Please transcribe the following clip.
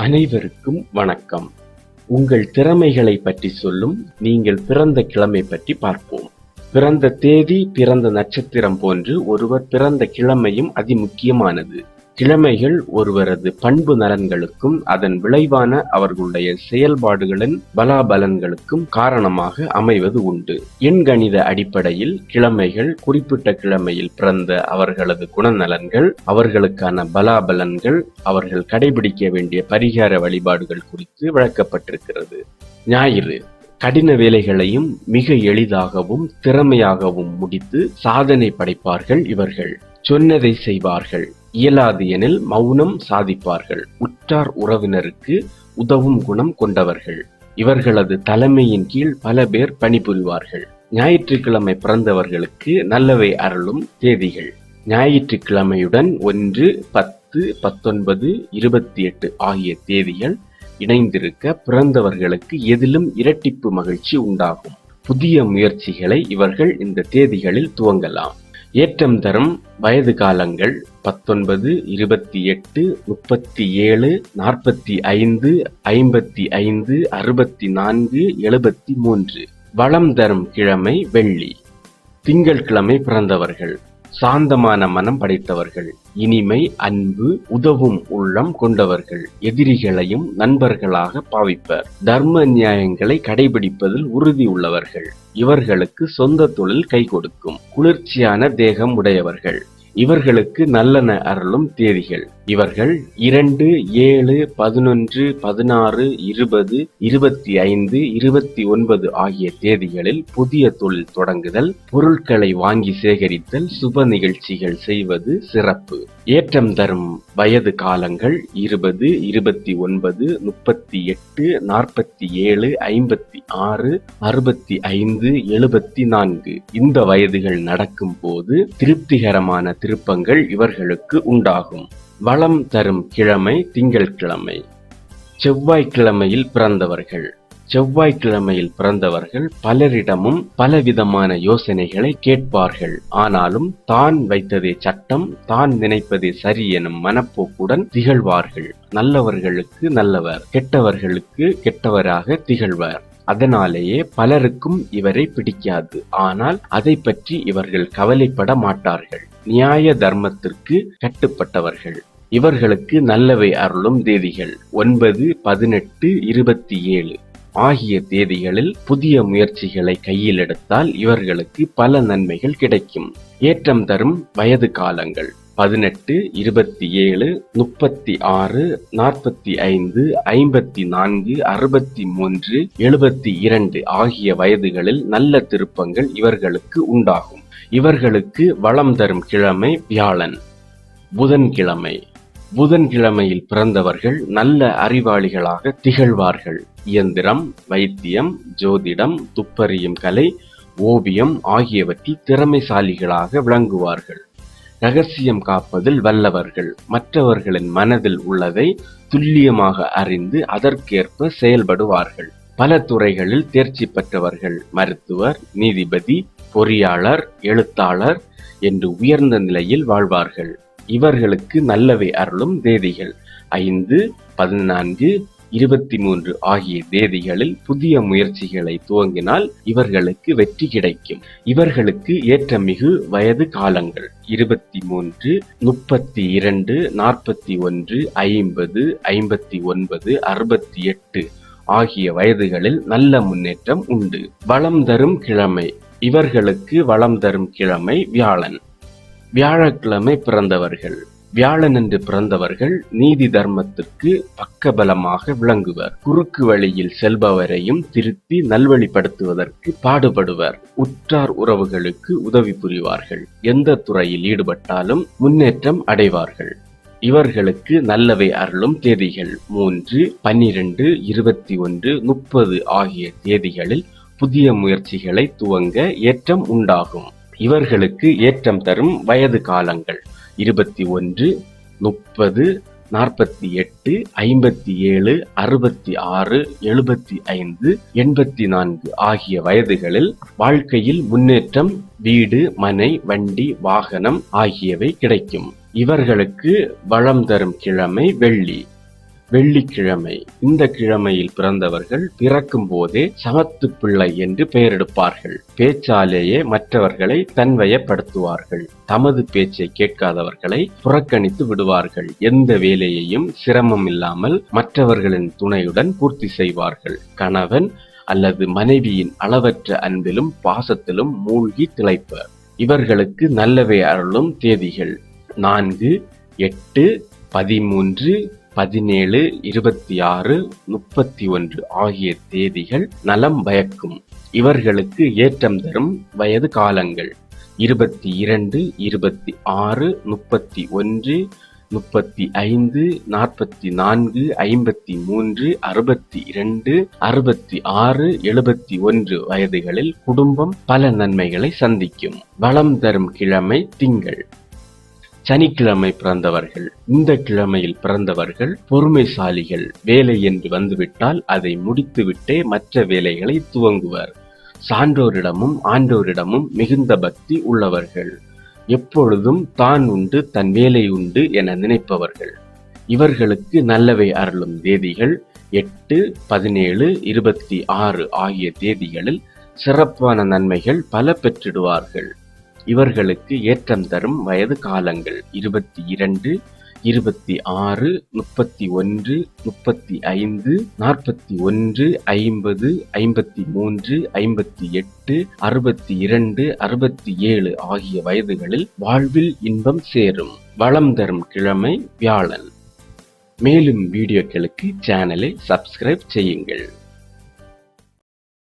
அனைவருக்கும் வணக்கம். உங்கள் திறமைகளை பற்றி சொல்லும் நீங்கள் பிறந்த கிழமை பற்றி பார்ப்போம். பிறந்த தேதி பிறந்த நட்சத்திரம் போன்று ஒருவர் பிறந்த கிழமையும் அதிமுக்கியமானது. கிழமைகள் ஒருவரது பண்பு நலன்களுக்கும் அதன் விளைவான அவர்களுடைய செயல்பாடுகளின் பலாபலன்களுக்கும் காரணமாக அமைவது உண்டு. எண்கணித அடிப்படையில் கிழமைகள் குறிப்பிட்ட கிழமையில் பிறந்த அவர்களது குணநலன்கள் அவர்களுக்கான பலாபலன்கள் அவர்கள் கடைபிடிக்க வேண்டிய பரிகார வழிபாடுகள் குறித்து விளக்கப்பட்டிருக்கிறது. ஞாயிறு கடின வேலைகளையும் மிக எளிதாகவும் திறமையாகவும் முடித்து சாதனை படைப்பார்கள் இவர்கள். சொன்னதை செய்வார்கள். இயலாது எனில் மௌனம் சாதிப்பார்கள். உற்றார் உறவினருக்கு உதவும் குணம் கொண்டவர்கள். இவர்களது தலைமையின் கீழ் பல பேர் பணிபுரிவார்கள். ஞாயிற்றுக்கிழமை பிறந்தவர்களுக்கு நல்லவை அருளும் தேதிகள். ஞாயிற்றுக்கிழமையுடன் ஒன்று பத்து பத்தொன்பது இருபத்தி எட்டு ஆகிய தேதிகள் இணைந்திருக்க பிறந்தவர்களுக்கு எதிலும் இரட்டிப்பு மகிழ்ச்சி உண்டாகும். புதிய முயற்சிகளை இவர்கள் இந்த தேதிகளில் துவங்கலாம். ஏற்றம் தரும் வயது காலங்கள் பத்தொன்பது இருபத்தி எட்டு முப்பத்தி ஏழு நாற்பத்தி ஐந்து ஐம்பத்தி ஐந்து அறுபத்தி நான்கு எழுபத்தி மூன்று. வளம் தரும் கிழமை வெள்ளி. திங்கட்கிழமை பிறந்தவர்கள். சாந்தமான மனம் படைத்தவர்கள். இனிமை அன்பு உதவும் உள்ளம் கொண்டவர்கள். எதிரிகளையும் நண்பர்களாக பாவிப்பர். தர்ம நியாயங்களை கடைபிடிப்பதில் உறுதி உள்ளவர்கள். இவர்களுக்கு சொந்த தொழில் கை கொடுக்கும். குளிர்ச்சியான தேகம் உடையவர்கள். இவர்களுக்கு நல்லன அருளும் தேதிகள். இவர்கள் இரண்டு ஏழு பதினொன்று பதினாறு இருபது இருபத்தி ஐந்து இருபத்தி ஒன்பது ஆகிய தேதிகளில் புதிய தொழில் தொடங்குதல் பொருட்களை வாங்கி சேகரித்தல் சுப நிகழ்ச்சிகள் செய்வது சிறப்பு. ஏற்றம் தரும் வயது காலங்கள் இருபது இருபத்தி ஒன்பது முப்பத்தி எட்டு நாற்பத்தி ஏழு ஐம்பத்தி ஆறு அறுபத்தி ஐந்து எழுபத்தி நான்கு இந்த வயதுகள் நடக்கும் போது திருப்திகரமான திருப்பங்கள் இவர்களுக்கு உண்டாகும். வளம் தரும் கிழமை திங்கட்கிழமை. செவ்வாய்க்கிழமையில் பிறந்தவர்கள். செவ்வாய்க்கிழமையில் பிறந்தவர்கள் பலரிடமும் பலவிதமான யோசனைகளை கேட்பார்கள். ஆனாலும் தான் வைத்ததே சட்டம் தான் நினைப்பதே சரி எனும் மனப்போக்குடன் திகழ்வார்கள். நல்லவர்களுக்கு நல்லவர் கெட்டவர்களுக்கு கெட்டவராக திகழ்வர். அதனாலேயே பலருக்கும் இவரை பிடிக்காது. ஆனால் அதை பற்றி இவர்கள் கவலைப்பட மாட்டார்கள். நியாய தர்மத்திற்கு கட்டுப்பட்டவர்கள். இவர்களுக்கு நல்லவை அருளும் தேதிகள் ஒன்பது பதினெட்டு இருபத்தி ஏழு. ஆகிய தேதிகளில் புதிய முயற்சிகளை கையில் எடுத்தால் இவர்களுக்கு பல நன்மைகள் கிடைக்கும். ஏற்றம் தரும் வயது காலங்கள். பதினெட்டு இருபத்தி ஏழு முப்பத்தி ஆறு நாற்பத்தி ஐந்து ஐம்பத்தி நான்கு அறுபத்தி மூன்று எழுபத்தி இரண்டு ஆகிய வயதுகளில் நல்ல திருப்பங்கள் இவர்களுக்கு உண்டாகும். இவர்களுக்கு வளம் தரும் கிழமை வியாழன் புதன்கிழமை. புதன்கிழமையில் பிறந்தவர்கள் நல்ல அறிவாளிகளாக திகழ்வார்கள். இயந்திரம் வைத்தியம் ஜோதிடம் துப்பறியும் கலை ஓவியம் ஆகியவற்றில் திறமைசாலிகளாக விளங்குவார்கள். ரகசியம் காப்பதில் வல்லவர்கள். மற்றவர்களின் மனதில் உள்ளதை துல்லியமாக அறிந்து அதற்கேற்ப செயல்படுவார்கள். பல துறைகளில் தேர்ச்சி பெற்றவர்கள் மருத்துவர் நீதிபதி பொறியாளர் எழுத்தாளர் என்று உயர்ந்த நிலையில் வாழ்வார்கள். இவர்களுக்கு நல்லவை அருளும் தேதிகள் ஐந்து பதினான்கு இருபத்தி மூன்று ஆகிய தேதிகளில் புதிய முயற்சிகளை துவங்கினால் இவர்களுக்கு வெற்றி கிடைக்கும். இவர்களுக்கு ஏற்ற மிகு வயது காலங்கள். இருபத்தி மூன்று முப்பத்தி இரண்டு நாற்பத்தி ஒன்று ஐம்பது ஐம்பத்தி ஒன்பது அறுபத்தி எட்டு ஆகிய வயதுகளில் நல்ல முன்னேற்றம் உண்டு. வளம் தரும் கிழமை. இவர்களுக்கு வளம் தரும் கிழமை வியாழன். வியாழக்கிழமை பிறந்தவர்கள். வியாழனன்று பிறந்தவர்கள் நீதி தர்மத்திற்கு பக்கபலமாக விளங்குவர். குறுக்கு வழியில் செல்பவரையும் திருத்தி நல்வழிப்படுத்துவதற்கு பாடுபடுவர். உற்றார் உறவுகளுக்கு உதவி புரிவார்கள். எந்த துறையில் ஈடுபட்டாலும் முன்னேற்றம் அடைவார்கள். இவர்களுக்கு நல்லவை அருளும் தேதிகள் மூன்று பன்னிரண்டு இருபத்தி ஒன்று முப்பது ஆகிய தேதிகளில் புதிய முயற்சிகளை துவங்க ஏற்றம் உண்டாகும். இவர்களுக்கு ஏற்றம் தரும் வயது காலங்கள். இருபத்தி ஒன்று முப்பது நாற்பத்தி எட்டு ஐம்பத்தி ஏழு அறுபத்தி ஆறு எழுபத்தி ஐந்து எண்பத்தி நான்கு ஆகிய வயதுகளில் வாழ்க்கையில் முன்னேற்றம் வீடு மனை வண்டி வாகனம் ஆகியவை கிடைக்கும். இவர்களுக்கு வளம் தரும் கிழமை வெள்ளி. வெள்ளிக்கிழமை. இந்த கிழமையில் பிறந்தவர்கள் பிறக்கும் போதே சமத்து பிள்ளை என்று பெயரெடுப்பார்கள். பேச்சாலேயே மற்றவர்களை தன்வயப்படுத்துவார்கள். தமது பேச்சை கேட்காதவர்களை புறக்கணித்து விடுவார்கள். எந்த வேலையையும் சிரமம் இல்லாமல் மற்றவர்களின் துணையுடன் பூர்த்தி செய்வார்கள். கணவன் அல்லது மனைவியின் அளவற்ற அன்பிலும் பாசத்திலும் மூழ்கி திளைப்பர். இவர்களுக்கு நல்லவை அருளும் தேதிகள் நான்கு எட்டு பதிமூன்று பதினேழு இருபத்தி ஆறு முப்பத்தி ஒன்று ஆகிய தேதிகள் நலம் பயக்கும். இவர்களுக்கு ஏற்றம் தரும் வயது காலங்கள் இருபத்தி இரண்டு இருபத்தி ஆறு முப்பத்தி ஒன்று முப்பத்தி ஐந்து நாற்பத்தி நான்கு ஐம்பத்தி மூன்று அறுபத்தி இரண்டு அறுபத்தி ஆறு எழுபத்தி ஒன்று வயதுகளில் குடும்பம் பல நன்மைகளை சந்திக்கும். வளம் தரும் கிழமை திங்கள். சனிக்கிழமை பிறந்தவர்கள் இந்த கிழமையில் பிறந்தவர்கள் பொறுமைசாலிகள். வேலை என்று வந்துவிட்டால் அதை முடித்துவிட்டே மற்ற வேலைகளை துவங்குவர். சான்றோரிடமும் ஆண்டோரிடமும் மிகுந்த பக்தி உள்ளவர்கள். எப்பொழுதும் தான் உண்டு தன் வேலை உண்டு என நினைப்பவர்கள். இவர்களுக்கு நல்லவை அருளும் தேதிகள் எட்டு பதினேழு இருபத்தி ஆறு ஆகிய தேதிகளில் சிறப்பான நன்மைகள் பல பெற்றிடுவார்கள். இவர்களுக்கு ஏற்றம் தரும் வயது காலங்கள் இருபத்தி இரண்டு இருபத்தி ஆறு முப்பத்தி ஒன்று முப்பத்தி ஐந்து நாற்பத்தி ஒன்று ஐம்பது ஐம்பத்தி மூன்று ஐம்பத்தி எட்டு அறுபத்தி இரண்டு அறுபத்தி ஏழு ஆகிய வயதுகளில் வாழ்வில் இன்பம் சேரும். வளம் தரும் கிழமை வியாழன். மேலும் வீடியோக்களுக்கு சேனலை சப்ஸ்கிரைப் செய்யுங்கள்.